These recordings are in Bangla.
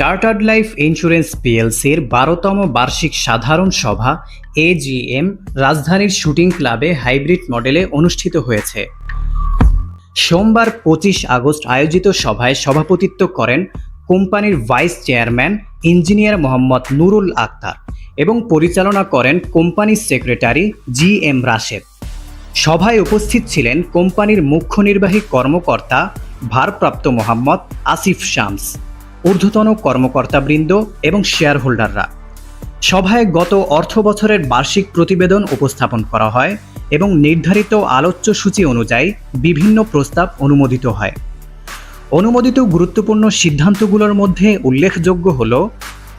চার্টার্ড লাইফ ইন্স্যুরেন্স পিএলসির বারোতম বার্ষিক সাধারণ সভা এজিএম রাজধানীর শুটিং ক্লাবে হাইব্রিড মডেলে অনুষ্ঠিত হয়েছে। সোমবার পঁচিশ আগস্ট আয়োজিত সভায় সভাপতিত্ব করেন কোম্পানির vice chairman engineer Mohammad Nurul Akhtar এবং পরিচালনা করেন কোম্পানির সেক্রেটারি জি এম রাশেদ। সভায় উপস্থিত ছিলেন কোম্পানির মুখ্য নির্বাহী কর্মকর্তা, ভারপ্রাপ্ত মোহাম্মদ আসিফ শামস। ঊর্ধ্বতন কর্মকর্তাবৃন্দ এবং শেয়ার হোল্ডাররা সভায় গত অর্থ বছরের বার্ষিক প্রতিবেদন উপস্থাপন করা হয় এবং নির্ধারিত আলোচ্য সূচি অনুযায়ী বিভিন্ন প্রস্তাব অনুমোদিত হয়। অনুমোদিত গুরুত্বপূর্ণ সিদ্ধান্তগুলোর মধ্যে উল্লেখযোগ্য হল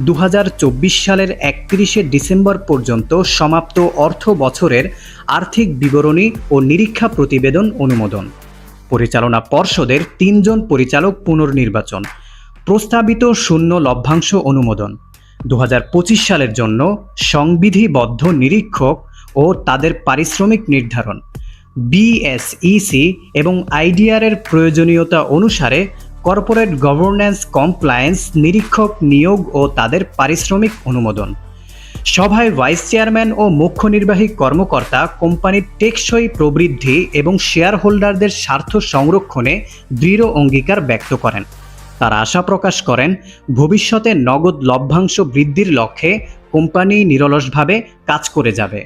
দু হাজার চব্বিশ সালের একত্রিশে ডিসেম্বর পর্যন্ত সমাপ্ত অর্থ বছরের আর্থিক বিবরণী ও নিরীক্ষা প্রতিবেদন অনুমোদন। পরিচালনা পর্ষদের তিনজন পরিচালক পুনর্নির্বাচন। প্রস্তাবিত শূন্য লভ্যাংশ অনুমোদন। দু হাজার পঁচিশ সালের জন্য সংবিধিবদ্ধ নিরীক্ষক ও তাদের পারিশ্রমিক নির্ধারণ। বিএসইসি এবং আইডিআর এর প্রয়োজনীয়তা অনুসারে কর্পোরেট গভর্নেন্স কমপ্লায়েন্স নিরীক্ষক নিয়োগ ও তাদের পারিশ্রমিক অনুমোদন। সভায় ভাইস চেয়ারম্যান ও মুখ্য নির্বাহী কর্মকর্তা কোম্পানির টেকসই প্রবৃদ্ধি এবং শেয়ার হোল্ডারদের স্বার্থ সংরক্ষণে দৃঢ় অঙ্গীকার ব্যক্ত করেন। তারা আশা প্রকাশ করেন ভবিষ্যতে নগদ লভ্যাংশ বৃদ্ধির লক্ষ্যে কোম্পানি নিরলসভাবে কাজ করে যাবে।